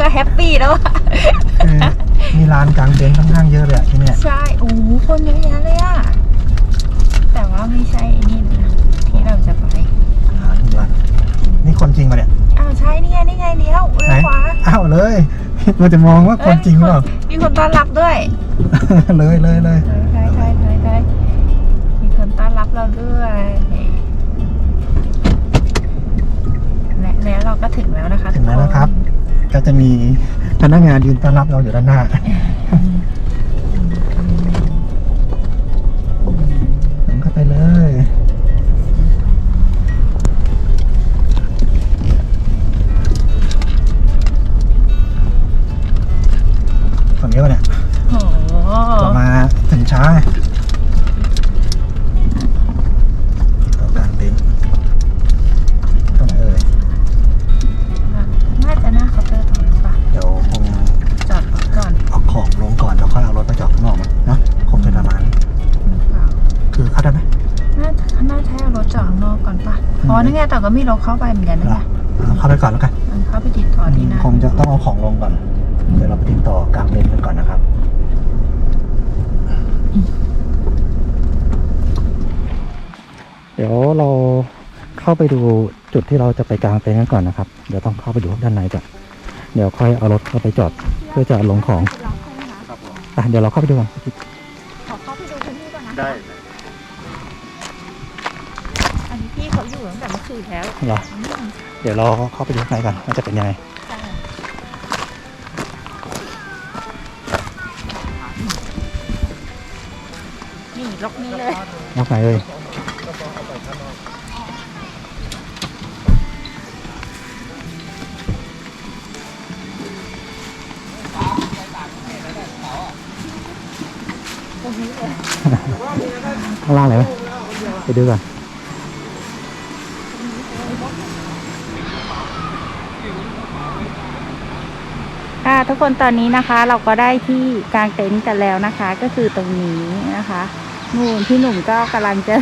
ก็แฮปปี้แล้วอะคือมีร้านกลางเต็นท์ค่อนข้างเยอะเลยอะที่เนี่ยใช่โอ้โหคนเยอะแยะเลยอะแต่ว่าไม่ใช่ไอ้นี่นะที่เราจะไปหาทุกร้านนี่คนจริงปะเนี่ยอ้าวใช่นี่ไงนี่ไงเดี๋ยวเลี้ยวขวาอ้าวเลยเราจะมองว่าคนจริงหรือเปล่า มีคนต้อนรับด้วย เลยเลยเลยใช่ใช่ใช่ใช่มีคนต้อนรับเราด้วยและแล้วเราก็ถึงแล้วนะคะถึงแล้วนะครับ ก็จะมีพนักงานยืนต้อนรับเราอยู่ด้านหน้า ผมเข้าไปเลย คนเยอะปะเนี่ย โอ้โหเรามาถึงช้า นี่ไงแต่ก็มีรถเข้าไปเหมือนกันนะเหรอเอาเข้าไปก่อนแล้วกันมันเข้าไปติดต่อที่หน้าคงจะต้องเอาของลงก่อน เดี๋ยวเราไปติดต่อกลางเต็นท์กันก่อนนะครับ เดี๋ยวเราเข้าไปดูจุดที่เราจะไปกลางเต็นท์กันก่อนนะครับ เดี๋ยวต้องเข้าไปดูด้านในก่อน เดี๋ยวค่อยเอารถเข้าไปจอดเพื่อจะลงของอะเดี๋ยวเราเข้าไปดูกัน ขอเข้าไปดูพื้นที่ก่อนนะได้ อยู่ตั้งแต่เมื่อคืนแล้วเหรออืมเดี๋ยวเราเข้าไปดูข้างในกันว่าจะเป็นยังไงใช่นี่ล็อกนี้เลยนอกไหนเลยข้างล่างไหนไหมไปดูก่อน ค่ะทุกคนตอนนี้นะคะเราก็ได้ที่กางเต็นท์กันแล้วนะคะ ก็คือตรงนี้นะคะนู่นพี่หนุ่มก็กำลังจะ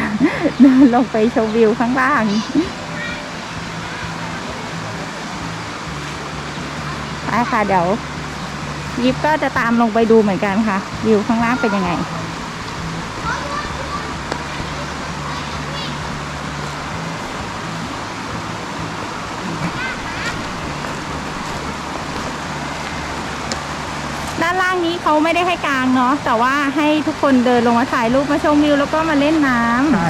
เดินลงไปชมวิวข้างล่างไปค่ะเดี๋ยวยิปก็จะตามลงไปดูเหมือนกันค่ะ วิวข้างล่างเป็นยังไง ด้านล่างนี้ เขาไม่ได้ให้กลางเนาะแต่ว่าให้ทุกคนเดินลงมาถ่ายรูปมาชมวิวแล้วก็มาเล่นน้ำใช่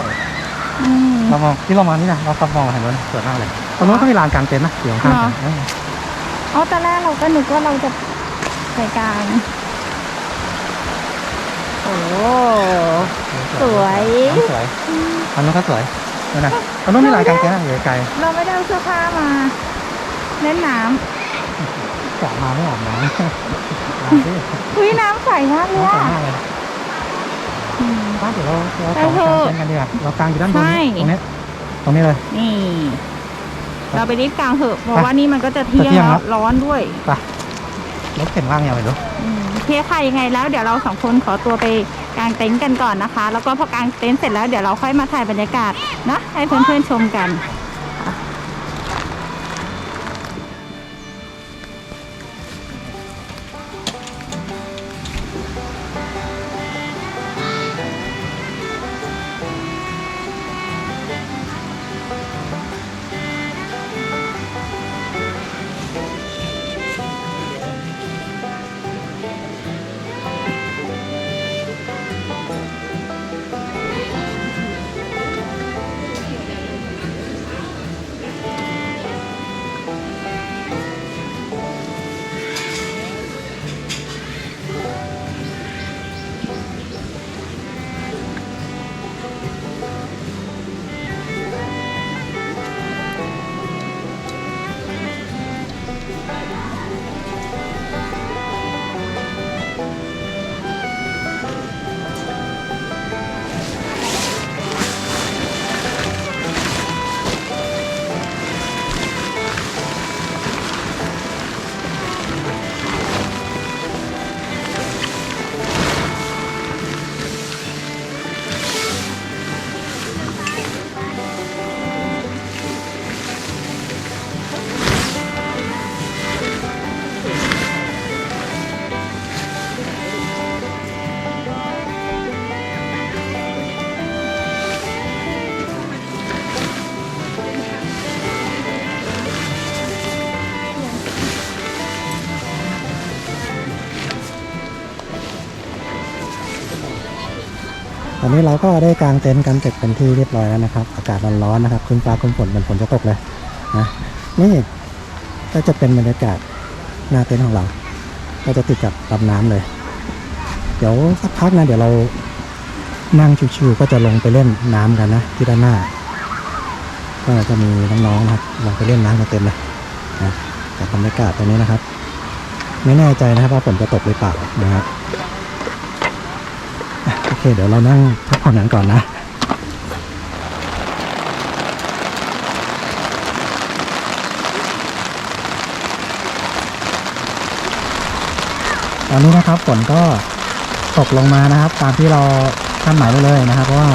อืม เรามองที่เรามานี่นะเราขับมองมาทางโน้นสวยมากเลยตรงโน้นก็มีลานกลางเต็นท์นะอยู่ข้างๆกันเหรอเอออ๋อตอนแรกเราก็นึกว่าเราจะไปกลางโอ้ สวย น้ำสวยตอนนู้นก็สวยนั่นนะตอนนู้นมีลานกลางเต็นท์นะอยู่ไกลเราไม่ได้เอาเสื้อผ้ามา เล่นน้ๆ กะมาไม่อาบน้ำมาดิำอุ้ยน้ำใสมากเลยน้ำสวยอะ มากเลยอืม ป้าเดี๋ยวเราเราไปขอเถกางอะเต็นท์กันดีกว่าเรากางอยู่ด้านบนใช่ นี้ตรงนี้ตรงนี้เลย นี่ เราไปรีบกลางเถอะเพราะไปว่านี่มันก็จะเที่ยงจะเที่ยงแล้แล้ว วร้อนด้วยไปรถเข็นล่างยังไม่รู้อืมโอเคค่ะยังไงแล้วเดี๋ยวเราสองคนขอตัวไปกางเต็นท์กันก่อนนะคะ แล้วก็พอกางเต็นท์เสร็จแล้วเดี๋ยวเราค่อยมาถ่ายบรรยากาศนะให้เพื่อนๆชมกัน นี้เราก็ได้กางเต็นท์กันเสร็จเป็นที่เรียบร้อยแล้วนะครับ อากาศร้อนๆนะครับครึ้มฟ้าครึ้มฝนเหมือนฝนจะตกเลยนะนี่ก็จะเป็นบรรยากาศหน้าเต็นท์ของเรา ก็จะติดกับลำน้ำเลย เดี๋ยวสักพักนะเดี๋ยวเรานั่งชิวๆก็จะลงไปเล่นน้ำกันนะที่ด้านหน้า ก็จะมีน้องๆนะครับลงไปเล่นน้ำกันเต็มเลยนะจากบรรยากาศตรงนี้นะครับ ไม่แน่ใจนะครับว่าฝนจะตกหรือเปล่านะครับ เค เดี๋ยวเรานั่งพักผ่อนกันก่อนนะตอนนี้นะครับฝนก็ตกลงมานะครับ ตามที่เราคาดหมายไว้เลยนะครับ เพราะว่า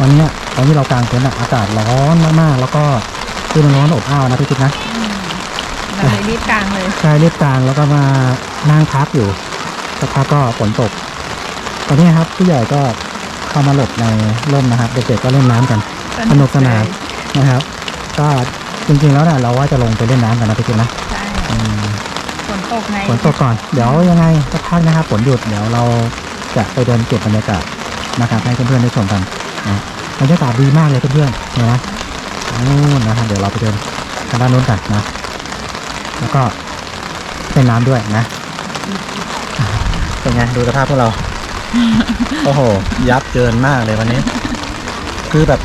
วันเนี้ยตอนที่เรากางเต็นท์อะอากาศร้อนมากๆ แล้วก็คือมันร้อนอบอ้าวนะพี่จิ๊บนะเราเลยรีบกลางเลย ใช่รีบกลางแล้วก็มานั่งพักอยู่สักพักก็ฝนตก ตอนนี้ครับผู้ใหญ่ก็เข้ามาหลบในร่มนะครับเด็กๆก็เล่นน้ำกันสนุกสนานนะครับ ก็จริงๆแล้วเนี่ยเราว่าจะลงไปเล่นน้ำกันนะพี่จิ๊บนะใช่อืมฝนตกในฝนตกก่อนเดี๋ยวยังไงสักพักนะครับฝนหยุดเดี๋ยวเราจะไปเดินเก็บบรรยากาศนะครับให้เพื่อนๆได้ชมกันนะบรรยากาศดีมากเลยเพื่อนๆเห็นไหมนู่นนะครับเดี๋ยวเราไปเดินทางด้านนู้นกันนะแล้วก็เล่นน้ำด้วยนะเป็นไงดูสภาพพวกเรา โอ้โห ยับเกินมากเลยวันนี้ คือแบบ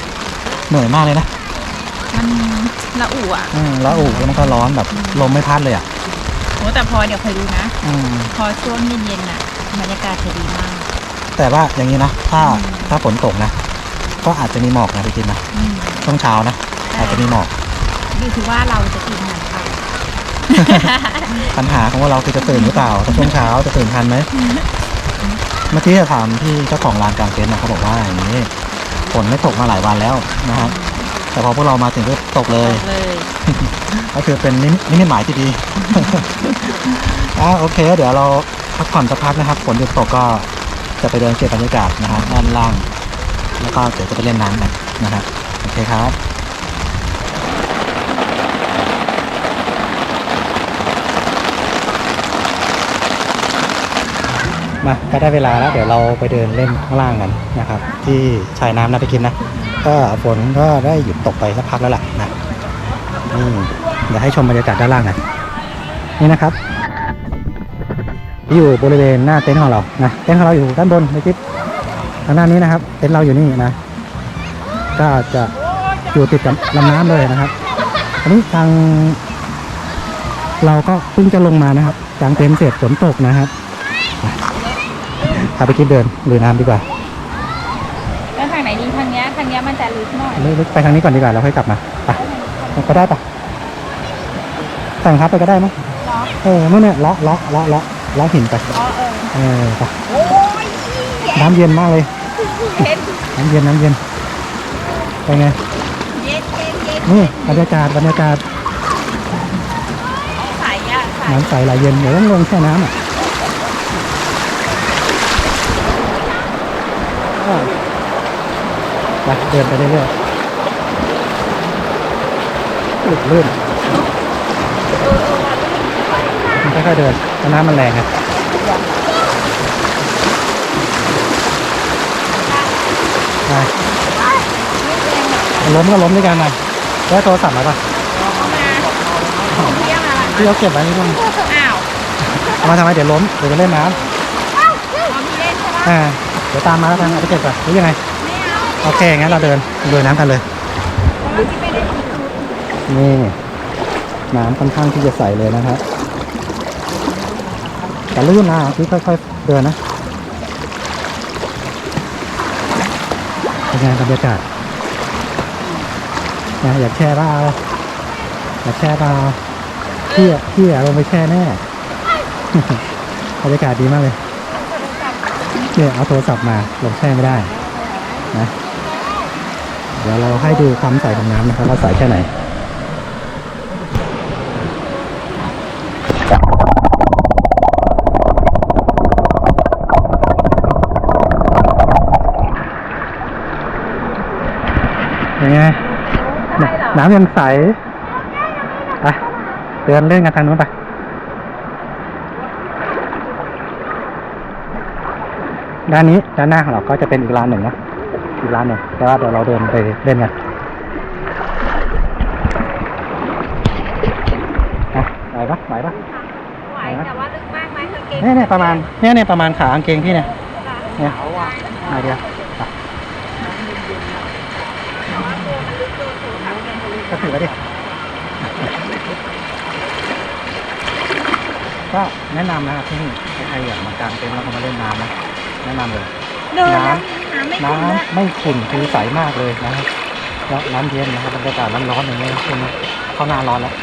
เหนื่อยมากเลยนะมันละอุอะอืมแล้วอู่แล้วมันก็ร้อนแบบลมไม่พัดเลยอะโอ้แต่พอเดี๋ยวคอยดูนะ อืมพอช่วงเย็นๆน่ะบรรยากาศจะดีมาก แต่ว่าอย่างนี้นะถ้าอืมถ้าฝนตกนะ ก็อาจจะมีหมอกนะพี่จินนะอืมช่วงเช้านะอาจจะมีหมอก อยู่ที่ว่าเราจะกินอาหารไปปัญหาของว่าเราคือจะตื่นหรือเปล่าถ้าช่วงเช้าจะตื่นทันไหม เมื่อกี้จะถามที่เจ้าของร้านกางเต็นท์นะเขาบอกว่าอย่างนี้ฝนไม่ตกมาหลายวันแล้วนะครับ แต่พอพวกเรามาถึงก็ตกเลย เลยก็คือเป็นนิมิตนิมิตหมายที่ดี อ่าโอเค เดี๋ยวเราพักผ่อนสักพักนะครับฝนหยุดตกก็จะไปเดินเก็บบรรยากาศนะครับด้านล่าง แล้วก็เดี๋ยวจะไปเล่นน้ำกันนะครับโอเคครับ มาก็ได้เวลาแล้ว เดี๋ยวเราไปเดินเล่นข้างล่างกันนะครับ ที่ชายน้ำนะไปกินนะ ก็ฝนก็ได้หยุดตกไปสักพักแล้วล่ะนะนี่เดี๋ยวให้ชมบรรยากาศด้านล่างกันนี่นะครับ อยู่บริเวณหน้าเต็นท์ของเรานะเต็นท์ของเราอยู่ด้านบนในคลิปทางด้านนี้นะครับ เต็นท์เราอยู่นี่นะ ก็จะอยู่ติดกับลำน้ำเลยนะครับ อันนี้ทาง เราก็เพิ่งจะลงมานะครับกลางเต็นท์เสร็จฝนตกนะครับ พาไปคิดเดินลุยน้ำดีกว่า แล้วทางไหนดีทางเนี้ยทางเนี้ยมันจะลึกหน่อยลึกๆไปทางนี้ก่อนดีกว่าเราค่อยกลับมาไปก็ได้ปะสั่งครับไปก็ได้มั้งเนาะเออนู่นเนี่ยเลาะเลาะเลาะเลาะเลาะหินไปอ๋อเออเออไปโอ้ยน้ำเย็นมากเลย เย็นน้ำเย็นน้ำเย็นเป็นไงเย็นเย็นเย็นนี่บรรยากาศบรรยากาศใสอะใสน้ำใสไหลเย็นเดี๋ยวต้องลงแช่น้ำอะอ้าว ไปเดินไปเรื่อยๆลื่นลื่นมันค่อยๆเดินเพราะน้ำมันแรงไงไปล้มก็ล้มด้วยกันหน่อยแล้วโทรศัพท์มาป่ะเข้ามาของเที่ยงอะไรที่เขาเก็บไว้ที่นู่นอ้าวเอามาทำไมเดี๋ยวล้มเดี๋ยวจะเล่นน้พอมีเล่นใช่ปะำอ่าเดี๋ยวตามมาแล้วกันเอาไปเก็บก่อนหรือยังไงไม่เอา โอเค งั้นเราเดินลุยน้ำกันเลย นี่ น้ำค่อนข้างที่จะใสเลยนะครับแต่ลื่นนะพี่ค่อยๆ เดินนะเป็นไงบรรยากาศนะอยากแช่เปล่าอยากแช่เปล่าพี่อะพี่อะลงไปแช่แน่บรรยากาศดีมากเลยเนี่ยเอาโทรศัพท์มาลงแช่ไม่ได้นะ เดี๋ยวเราให้ดูความใสของน้ำนะครับว่าใสแค่ไหนยังไงำได้เหรอน้ำยังใสไปเดินเล่นกันทางนู้นไปด้านนี้ด้านหน้าของเราก็จะเป็นอีกร้านหนึ่งนะ อีกร้านหนึ่งแต่ว่าเดี๋ยวเราเดินไปเล่นกันอะไหวปะไหวปะไหวแต่ว่าลึกมากไหมกางเกงเนี่ยเนี่ยประมาณเนี่ยเนี่ยประมาณขากางเกงพี่เนี่ยเนี่ยมาเดียวอะก็ถือไว้ดิก็แนะนำนะครับที่นี่ใครๆอยากมากางเต็นท์แล้วก็มาเล่นน้ำนะแนะนำเลยเดินน้แล้วน้ำไม่ำขุ่ นด้วยน้ำไม่ขุ่นคือใสมากเลยนะครับแล้วน้ำเย็นนะครับบรรยากาศร้อนๆอย่างนี้ช่วงนี้เข้าหน้าร้อนแล้ว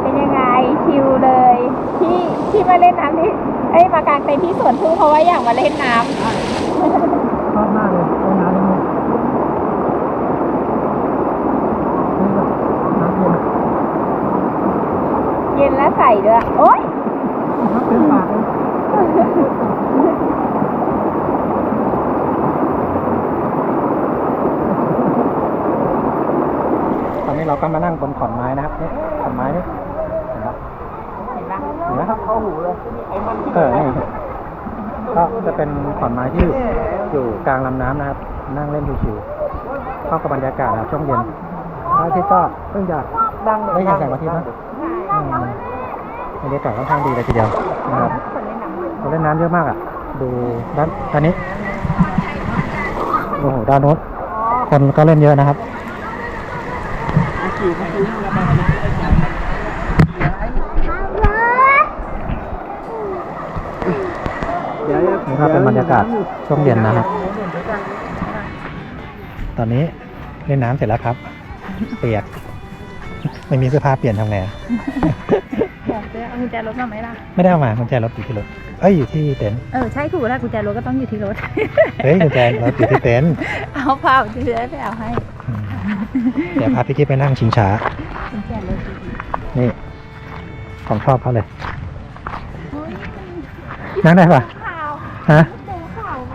เป็นยังไงชิลเลยที่ที่มาเล่นน้ำที่เอ้ยมากางเต็นท์ที่สวนพึ่งเพราะว่าอยากมาเล่นน้ำชอบมากเลยเล่นน้ำอย่างนี้นี่แบบน้ำเย็น เย็นและใสด้วย โอ๊ยน้ำเต็มปากเลยตอนนี้เราก็มานั่งบนขอนไม้นะครับนี่ขอนไม้นี่เห็นปะเห็นปะเห็นไหมครับเข้าหูเลยเออนี่ก็จะเป็นขอนไม้ที่อยู่กลางลำน้ำนะครับ นั่งเล่นชิวๆเข้ากับบรรยากาศนะครับช่วงเย็นพระอาทิตย์ก็เพิ่งจะไม่ยังแสงอาทิตย์นะอืม บรรยากาศค่อนข้างดีเลยทีเดียวนะครับคนเล่นน้ำเยอะมากอะ ดูด้านด้านนี้โอ้โหด้านโน้นคนก็เล่นเยอะนะครับนี่ก็เป็นบรรยากาศช่วงเย็นนะครับ ตอนนี้เล่นน้ำเสร็จแล้วครับ เปียก ไม่มีเสื้อผ้าเปลี่ยนทำไง เอากุญแจรถมาไหมล่ะ ไม่ได้เอามากุญแจรถอยู่ที่รถเอ้ยอยู่ที่เต็นท์เออใช่ถูกแล้วกุญแจรถก็ต้องอยู่ที่รถ เฮ้ยกุญแจรถอยู่ที่เต็นท์เอาเปล่าจะได้ไปเอาให้อืมเดี๋ยวพาพี่กิ๊ฟไปนั่งชิงช้า กุญแจรถดีนี่ของชอบเขาเลย ๆเฮ้ยนั่งได้ปะข่าวฮะโตข่าวไป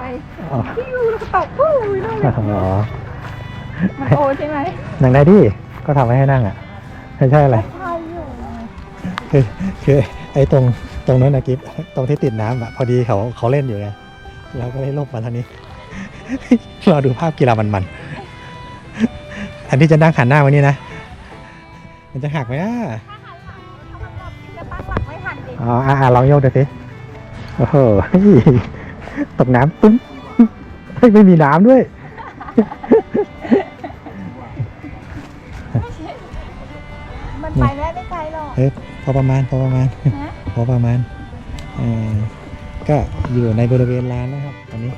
อ๋อที่อยู่แล้วก็ตกปุ้ยเลยอ๋อมันโอใช่ไหมนั่งได้ดิ ก็ทำไว้ให้นั่งอะ ไม่ใช่อะไรใช่อยู่ คือคือไอ้ตรงตรงนั้นนะกิฟตรงที่ติดน้ำอะพอดีเขาเขาเล่นอยู่ไงเราก็เลยลบมาทางนี้รอดูภาพกีฬามันๆอันที่จะนั่งหันหน้ามานี่นะ มันจะหักไหมอะจะตั้งหลักไม่ทันดิอ๋ออะอะลองโยกดูสิโอ้โหตกน้ำตุ้มเฮ้ยไม่มีน้ำด้วยมันไปได้ไม่ไกลหรอกเฮ้ยพ อประมาณพอประมาณนะพอประมาณเอ่อก็อยู่ในบริเวณร้านนะครับตอนนี้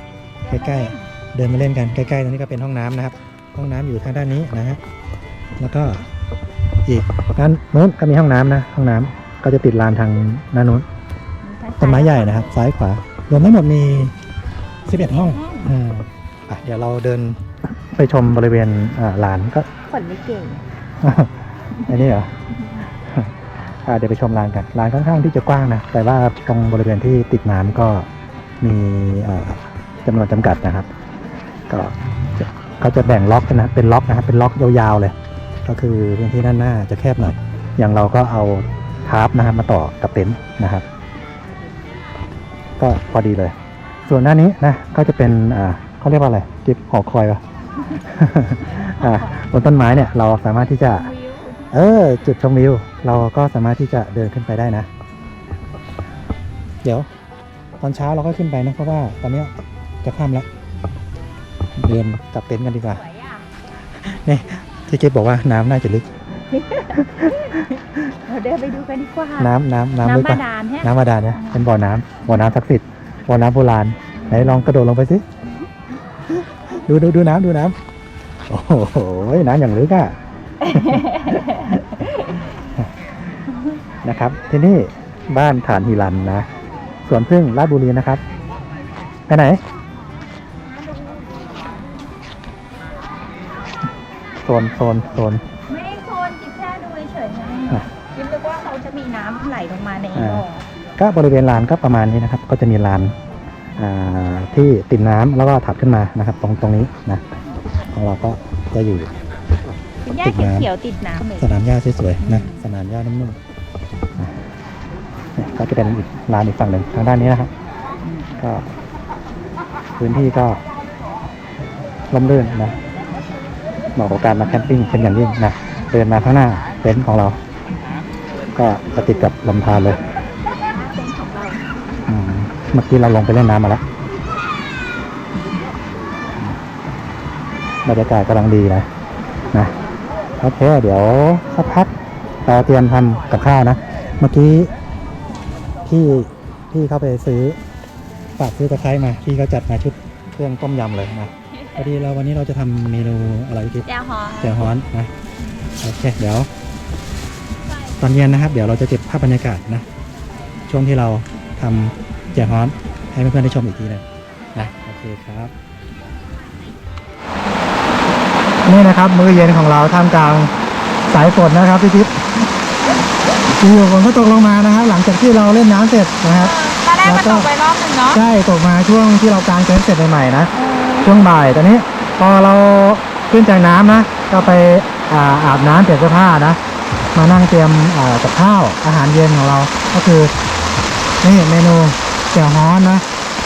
ใกล้ๆเดินมาเล่นกันใกล้ๆตรงนี้ก็เป็นห้องน้ำนะครับ ห้องน้ำอยู่ทางด้านนี้นะฮะแล้วก็อีกด้านนู้นก็มีห้องน้ำนะ ห้องน้ำก็จะติดลานทางด้านนู้นต้นไม้ใหญ่นะครับ ซ้ายขวารวมทั้งหมดมี11ห้องอืมอะเดี๋ยวเราเดินไปชมบริเวณอ่าลานก็ขนไม่เก่งอันนี้เหรออ่า เดี๋ยวไปชมลานกันลานค่อนข้างที่จะกว้างนะ แต่ว่าตรงบริเวณที่ติดน้ำก็มีจำนวนจำกัดนะครับ ก็เขาจะแบ่งล็อกนะเป็นล็อกนะครับเป็นล็อกยาวๆเลย ก็คือพื้นที่ด้านหน้าจะแคบหน่อย อย่างเราก็เอาทาร์ปนะครับมาต่อกับเต็นท์นะครับ ก็พอดีเลย ส่วนด้านี้นะก็จะเป็นอ่าเขาเรียกว่าอะไรกิบหอคอยปะอ่าบนต้นไม้เนี่ยเราสามารถที่จะ เออ จุดชมวิว เราก็สามารถที่จะเดินขึ้นไปได้นะ เดี๋ยว ตอนเช้าเราก็ขึ้นไปนะเพราะว่าตอนเนี้ยจะค่ำแล้ว เดินกลับเต็นท์กันดีกว่าสวยอะนี่ที่เก็บบอกว่าน้ำน่าจะลึก เราเดินไปดูกันดีกว่า น้ำน้ำน้ำลึกน้ำบาปะดาลฮะน้ำบาดาลเนี่ยเป็นบ่อน้ำบ่อน้ำศักดิ์สิทธิ์บ่อน้ำโบราณไหนลองกระโดดลงไปสิ ดูดูดูน้ำดูน้ำโอ้โหน้ำอย่างลึกอะ นะครับ ที่นี่บ้านฐานฮิรันนะสวนพึ่งราชบุรีนะครับ ไปไหนโซนโซนโซน ไม่ได้โซนกิ๊บแค่ดูเฉยๆไงอะกิ๊บนึกว่าเขาจะมีน้ำไหลลงมาในอ่า บ่อก็บริเวณลานก็ประมาณนี้นะครับ ก็จะมีลานอ่าที่ติดน้ำแล้วก็ถัดขึ้นมานะครับ ตรงตรงนี้นะของเราก็จะอยู่ เป็นหญ้าเขียวๆติดน้ำเลยสนามหญ้าสวยๆนะสนามหญ้านุ่มๆอะเนี่ย ก็จะเป็นอีกลานอีกฝั่งหนึ่งทางด้านนี้นะครับ ก็พื้นที่ก็ร่มรื่นนะเหมาะกับการมาแคมปิ้งเป็นอย่างยิ่งนะเดินมาข้างหน้าเต็นท์ของเรา ก็จะติดกับลำธารเลยเมเมื่อกี้เราลงไปเล่นน้ำมาแล้วบรรยากาศกำลังดีนะนะโอเคเดี๋ยวสักพักเราเตรียมทำกับข้าวนะ เมื่อกี้พี่พี่เข้าไปซื้อฝากซื้อตะไคร้มาพี่ก็จัดมาชุดเครื่องต้มยำเลยนะพอดีเราวันนี้เราจะทำเมนูอะไรพี่กิ๊ฟแจ่วฮอนแจ่วฮ้อนนะโอเคเดี๋ยว ตอนเย็นนะครับ เดี๋ยวเราจะเก็บภาพบรรยากาศนะ ช่วงที่เราทำแจ่วฮ้อนให้เพื่อนๆได้ชมอีกทีหนึงนะโอเคครับ นี่นะครับ มื้อเย็นของเราท่ามกลางสายฝนนะครับพี่ทิพย์ อยู่ฝนก็ตกลงมานะครับ หลังจากที่เราเล่นน้ำเสร็จนะครับ ตอนแรกมันตกไปรอบหนึ่งเนาะใช่ตกมาช่วงที่เรากางเต็นท์เสร็จใหม่ๆนะ ช่วงบ่ายตอนนี้พอเราขึ้นจากน้ำนะ ก็ไปอาอาบน้ำเปลี่ยนเสื้อผ้านะ มานั่งเตรียมอ่ากับข้าวอาหารเย็นของเรา ก็คือนี่เมนูแจ่วฮ้อนนะ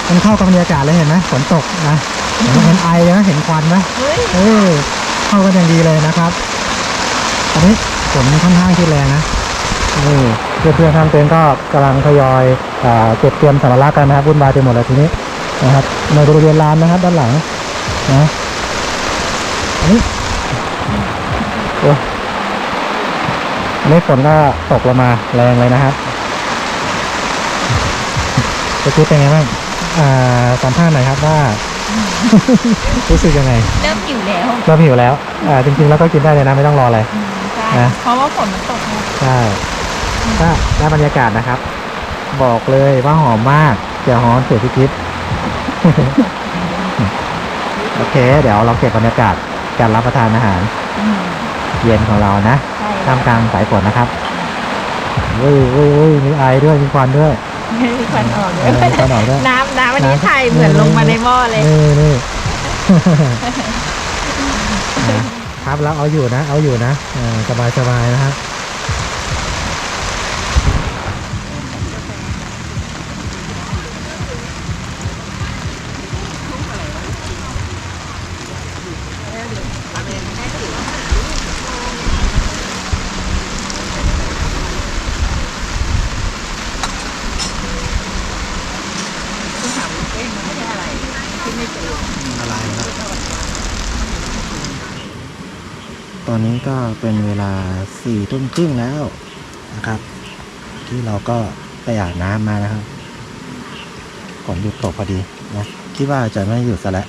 มันเข้ากับบรรยากาศเลยเห็นไหมฝนตกนะเห็นเห็นไอนะเห็นควันไหม เฮ้ยเออเข้ากันอย่างดีเลยนะครับตอนนี้ฝนค่อนข้างที่แรงนะ นี่เพื่อนๆทางเต็นท์ก็กำลังทยอยอ่าเก็บเตรียมสัมภาระกันนะครับวุ่นวายไปหมดเลยทีนี้นะครับในบริเวณลานนะครับ ด้านหลังนะอันนี้โอ้อันนี้ฝนก็ตกลงมาแรงเลยนะครับจะคิดเป็นไงบ้างอ่าสัมภาษณ์หน่อยครับว่า รู้สึกยังไง เริ่มหิวแล้วเราหิวแล้วอ่าจริงๆแล้วก็กินได้เลยนะไม่ต้องรออะไรใช่นะเพราะว่าฝนมันตกไงใช่ ถ้าได้บรรยากาศนะครับ บอกเลยว่าหอมมากเดี๋ยวหอมเสียพิคิดโอเค เดี๋ยวเราเก็บบรรยากาศการรับประทานอาหารอืมเย็นของเรานะใช่ท่ามกลางสายฝนนะครับอุ้ยอุ้ยอุ้ยมีไอด้วยมีควันด้วยมีควันออกด้เอวยอมีควันออกด้วยน้ำน้ำวันนี้น้ำไทยเหมือนลงมาในหม้อเลยนี่นี่นะครับแล้วเอาอยู่นะ เอาอยู่นะเออสบายสบายๆนะฮะ ตอนนี้ก็เป็นเวลาสี่ทุ่มครึ่งแล้วนะครับ ที่เราก็ไปอาบน้ำมานะครับฝนหยุดตกพอดีนะคิดว่าจะไม่หยุดซะแล้ว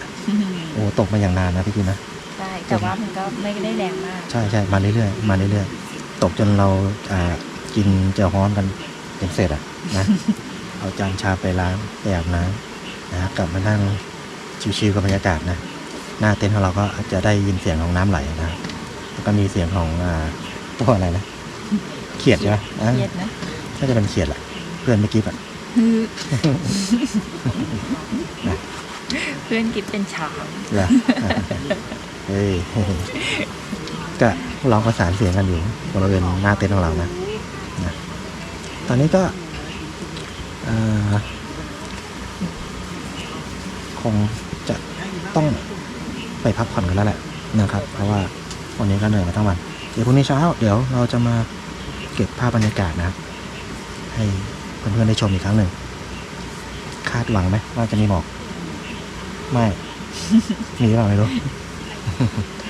โอ้ตกมาอย่างนานนะพี่กินนะใช่แต่ว่ามันก็ไม่ได้แรงมาก ใช่ใช่มาเรื่อยๆมาเรื่อยๆตกจนเราอ่ากินเจียวฮ้อนกันจนเสร็จอะนะเอาจานชาไปล้างไปอาบน้ำนะกลับมานั่งชิวๆกับบรรยากาศนะหน้าเต็นท์ของเราก็อาจจะได้ยินเสียงของน้ำไหลนะแล้ว ก็มีเสียงของอ่าตัวอะไรนะเขียดใช่ไหมอ่าเย็นนะน่าจะเป็นเขียดแหละเพื่อนเมื่อกี้แบบเพื่อนกิฟเป็นช้าง เหรออ่าเฮ้ยก็ร้องประสานเสียงกันอยู่บริเวณหน้าเต็นท์ของเรานะนะ ตอนนี้ก็เอ่อคงจะต้องไปพักผ่อนกันแล้วแหละนะครับ เพราะว่า วันนี้ก็เหนื่อยมาทั้งวันเดี๋ยวพรุ่งนี้เช้า เดี๋ยวเราจะมาเก็บภาพบรรยากาศนะครับให้เพื่อนๆได้ชมอีกครั้งหนึ่งคาดหวังไหมว่าจะมีหมอก ไม่ มีหรือเปล่าไม่รู้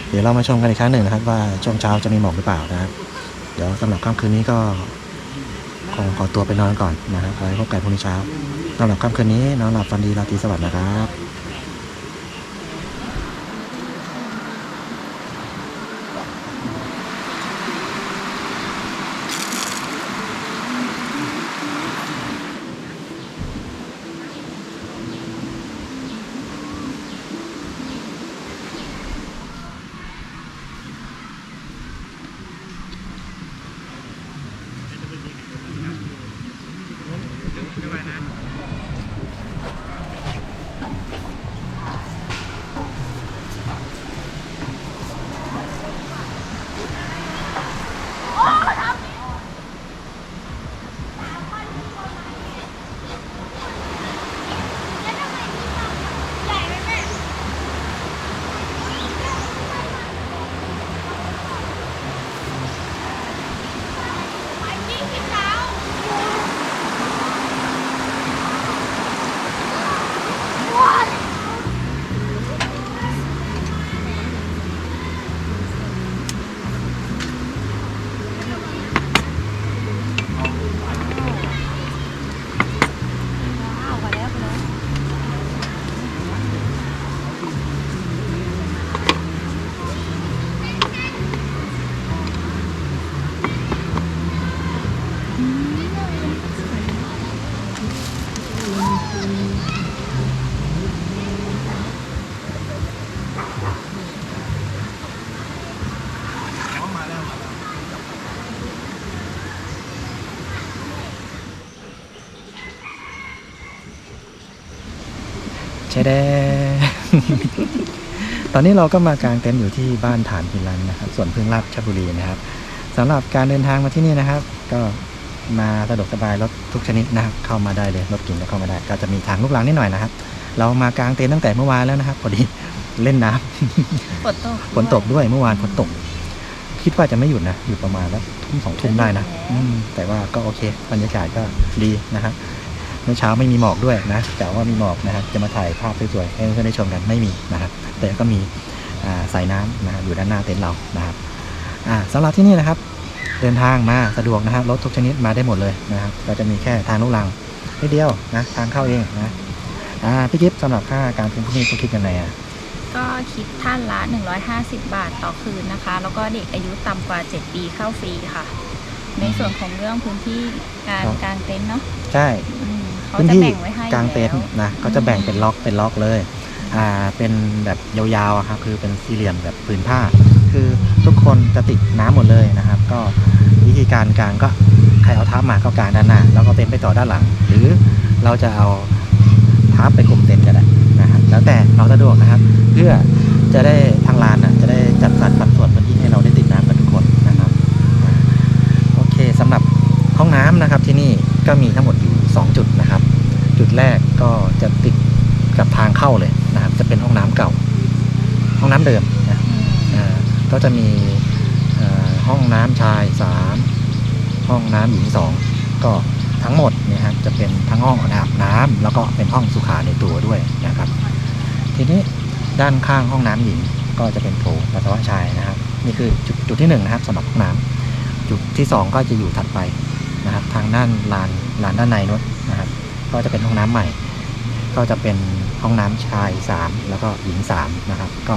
เดี๋ยวเรามาชมกันอีกครั้งหนึ่งนะครับ ว่าช่วงเช้าจะมีหมอกหรือเปล่านะครับ เดี๋ยวสำหรับค่ำคืนนี้ก็คงขอตัวไปนอนก่อนนะครับไว้พบกันพรุ่งนี้เช้าสำหรับค่ำคืนนี้นอนหลับฝันดีราตรีสวัสดิ์นะครับ ช่ได้ตอนนี้เราก็มากางเต็นท์อยู่ที่บ้านฐานพิรันนะครับส่วนพึ่งลาบชลบุรีนะครับสำหรับการเดินทางมาที่นี่นะครับ ก็มาสะดวกสบายรถทุกชนิดนะครับเข้ามาได้เลยรถเกินก็เข้ามาได้ ก็จะมีทางลูกหลังนิดหน่อยนะครับ เรามากางเต็นท์ตั้งแต่เมื่อวานแล้วนะครับพอดีเล่นน้ำฝนตกฝนตกด้วยเมื่อวานฝนตก คิดว่าจะไม่หยุดนะอยู่ประมาณแล้วทุ่มสองทุ่มได้นะอืมแต่ว่าก็โอเค บรรยากาศก็ดีนะครับ เมื่อเช้าไม่มีหมอกด้วยนะแต่ว่ามีหมอกนะครับจะมาถ่ายภาพสวยๆให้เพื่อนๆได้ชมกันไม่มีนะครับ แต่ก็มีอ่าสายน้ำนะครับอยู่ด้านหน้าเต็นท์เรานะครับอ่าสำหรับที่นี่นะครับ เดินทางมาสะดวกนะครับรถทุกชนิดมาได้หมดเลยนะครับก็จะมีแค่ทางลูกลังนิดเดียวนะทางเข้าเองนะอ่าพี่กิฟต์สำหรับค่าการเป็นที่นี่คุณคิดยังไงอะก็คิดท่านละ 150 บาทต่อคืนนะคะ แล้วก็เด็กอายุต่ำกว่า 7 ปีเข้าฟรีค่ะ ในส่วนของเรื่องพื้นที่การครับกางเต็นท์เนาะใช่อืมเขา พื้นจะที่แบ่งไว้ให้กลางเต็นท์อยู่แล้วนะก็จะแบ่งเป็นล็อกเป็นล็อกเลยอ่าเป็นแบบยาวๆอะครับคือเป็นสี่เหลี่ยมแบบผืนผ้า คือทุกคนจะติดน้ำหมดเลยนะครับ ก็วิธีการกางก็ใครเอาทับมาก็กางด้านหน้าแล้วก็เต็นท์ไปต่อด้านหลัง หรือเราจะเอาทับไปกลุ่มเต็นท์ก็ได้นะครับแล้วแต่เราสะดวกนะครับ เพื่อจะได้ทางลานน่ะจะได้จัดสรรปันส่วนพื้นที่ให้เราได้ติดน้ำกันทุกคนนะครับอ่าโอเคสำหรับห้องน้ำนะครับที่นี่ก็มีทั้งหมดอยู่ สองจุดนะครับ จุดแรกก็จะติดกับทางเข้าเลยนะครับ จะเป็นห้องน้ำเก่า ห้องน้ำเดิมนะอืมอ่าก็จะมีเอ่อห้องน้ำชายสามห้องน้ำหญิงสองก็ทั้งหมดเนยครับจะเป็นทั้งห้องอาบน้ำแล้วก็เป็นห้องสุขาในตัวด้วยนะครับ ทีนี้ด้านข้างห้องน้ำหญิงก็จะเป็นโถปัสสาวะชายนะครับ นี่คือจุดจุดที่หนึ่งนะครับสำหรับห้องน้ำจุดที่สองก็จะอยู่ถัดไป นะครับ ทางด้านลานลานด้านในนู้นนะครับ ก็จะเป็นห้องน้ำใหม่ ก็จะเป็นห้องน้ำชายสามแล้วก็หญิงสามนะครับ ก็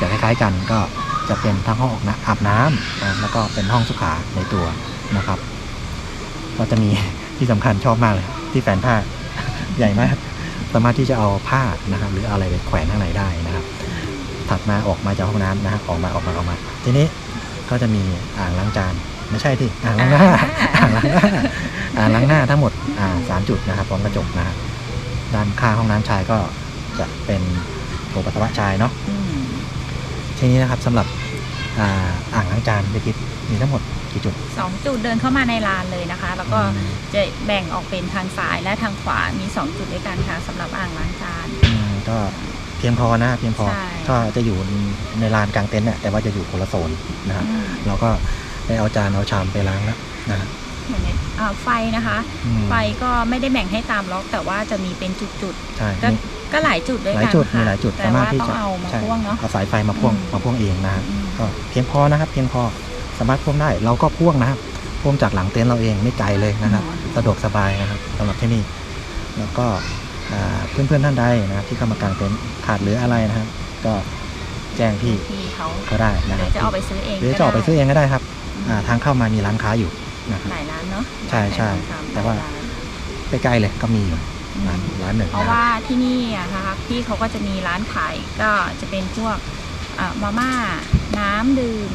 จะคล้ายๆกันก็จะเป็นทั้งห้องอาบน้ำอาบน้ำนะแล้วก็เป็นห้องสุขาในตัวนะครับ ก็จะมีที่สำคัญชอบมากเลยที่แฝนผ้าใหญ่มากสามารถที่จะเอาผ้านะครับ หรืออะไรไปแขวนข้างในได้นะครับ ถัดมาออกมาจากห้องน้ำนะครับออกมาออกมาออกมา ทีนี้ก็จะมีอ่างล้างจาน ไม่ใช่ที่อ่างล้างหน้าอ่างล้างหน้าอ่างล้างหน้าทั้งหมดอ่าสามจุดนะครับพร้อมกระจกนะครับด้านข้างห้องน้ำชายก็จะเป็นโถปัสสาวะชายเนาะอืมทีนี้นะครับสำหรับอ่าอ่างล้างจานเบกิฟมีทั้งหมดกี่จุด สองจุดเดินเข้ามาในลานเลยนะคะ แล้วก็อืม จะแบ่งออกเป็นทางซ้ายและทางขวา มี 2 จุดด้วยกันค่ะสำหรับอ่างล้างจาน อืมก็เพียงพอนะเพียงพอใช่ ก็จะอยู่ในลานกลางเต็นท์เนี่ยแต่ว่าจะอยู่คนละโซนนะครับ อืม เราก็ได้ เอาจานเอาชามไปล้างแล้วนะฮะ เหมือนในอ่าไฟนะคะ อืม ไฟก็ไม่ได้แบ่งให้ตามล็อก แต่ว่าจะมีเป็นจุดใช่ๆก็มีก็หลายจุดด้วยหกันลายจุดค่ะมีหลายจุดแต่สามารถว่าที่ต้องจะเอามาใช่พ่วงเนาะ เอาสายไฟมาพ่วงอืม มาพ่วงเองนะครับอืมก็เพียงพอนะครับ เพียงพอสามารถพ่วงได้เราก็พ่วงนะครับพ่วงจากหลังเต็นท์เราเองไม่ไกลเลยนะครับ สะดวกสบายนะครับสำหรับที่นี่ แล้วก็อ่าเพื่อนๆท่านใดนะครับ ที่เข้ามากางเต็นท์ขาดเหลืออะไรนะครับ ก็แจ้งพี่ที่เขาก็ได้นะหครืรัอบ จะเอาไปซื้อเองหรือจะออกไปซื้อเองก็ได้ครับ อ่าทางเข้ามามีร้านค้าอยู่นะครับ หลายร้านเนาะใช่ใช่หลยร้นแต่ว่า หลยร้น ใกล้ๆเลยก็มีอยู่อืมร้านร้านหนึ่งเพราะนะว่าที่นี่อะนะคะพี่เขาก็จะมีร้านขายก็จะเป็นพวกอ่ามาม่า น้ำดื่ม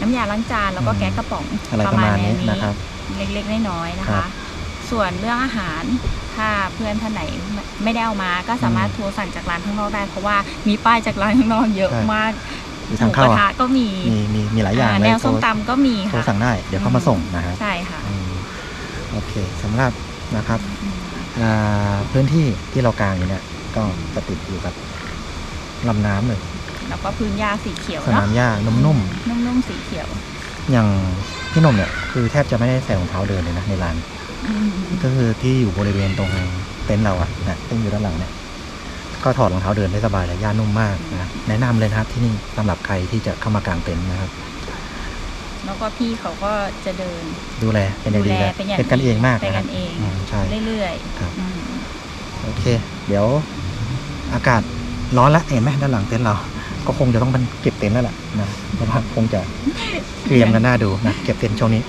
น้ำยาล้างจานแล้วก็แก๊สกระป๋องอะไรประมาณนี้นะครับ เล็กๆน้อยๆนะครัคะ บส่วนเรื่องอาหารถ้าเพื่อนท่านไหนไม่ไม่ได้เอามา ก็สามารถอืมโทรสั่งจากร้านข้างนอกได้ เพราะว่ามีป้ายจากร้านข้างนอกเยอะใช่ มาก หรือหทางมูกเข้าระอะทะก็มีมีมีมีหลายอย่างอ่าเลยแนวส้มโทรตำก็มีโทรค่ะสั่งได้ เดี๋ยวเขามาส่งนะครับใช่ค่ะ อืมโอเคสำหรับนะครับอ่าพื้นที่ที่เรากางอยู่เนี่ยก็จะติดอยู่กับลำน้ำเลยแล้วก็พื้นหญ้าสีเขียวสเนาะนามหญ้านุ่มนุ่มๆสีเขียวๆอย่างพี่หนมเนี่ยคือแทบจะไม่ได้ใส่รองเท้าเดินเลยนะในลาน อืมก็คือที่อยู่บริเวณตรงเต็นท์เราอะนะเต็นท์อยู่ด้านหลังเนี่ย ก็ถอดรองเท้าเดินได้สบายเลยหญ้านุ่มมากนะแนะนำเลยนะครับที่นี่สำหรับใครที่จะเข้ามากางเต็นท์นะครับ แล้วก็พี่เขาก็จะเดิน ดูแลเป็นอย่างดีดูแลเลยเป็นอย่างเป็นกันเองมากเป็นนะคกัรับนเองอืมใช่เรื่อยครับๆอืมโอเค เดี๋ยวอากาศร้อนแล้วเห็นไหมด้านหลังเต็นท์เรา ก็คงจะต้องมันเก็บเต็นท์แล้วล่ะนะเพราะว่าคงจะเตรียมกันหน้าดูนะเก็บเต็นท์ช่วงนี้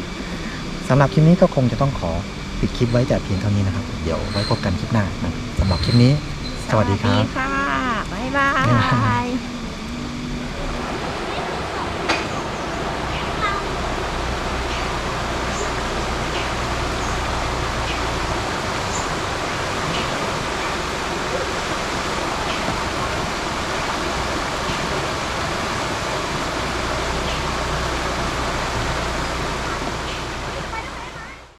สำหรับคลิปนี้ก็คงจะต้องขอปิดคลิปไว้แต่เพียงเท่านี้นะครับ เดี๋ยวไว้พบกันคลิปหน้านะสำหรับคลิปนี้ สวัสดีครับ สวัสดีค่ะ บ๊ายบาบ๊ายบายย